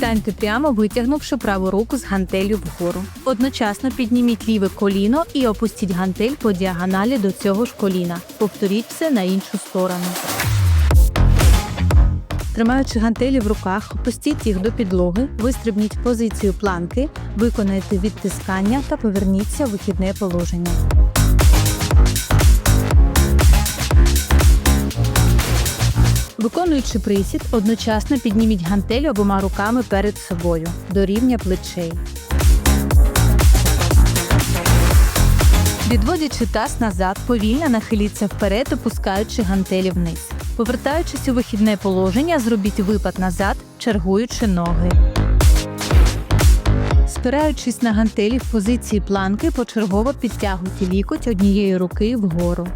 Станьте прямо, витягнувши праву руку з гантелю вгору. Одночасно підніміть ліве коліно і опустіть гантель по діагоналі до цього ж коліна. Повторіть все на іншу сторону. Тримаючи гантелі в руках, опустіть їх до підлоги, вистрибніть позицію планки, виконайте відтискання та поверніться в вихідне положення. Виконуючи присід, одночасно підніміть гантель обома руками перед собою до рівня плечей. Відводячи таз назад, повільно нахиліться вперед, опускаючи гантелі вниз. Повертаючись у вихідне положення, зробіть випад назад, чергуючи ноги. Спираючись на гантелі в позиції планки, почергово підтягуйте лікоть однієї руки вгору.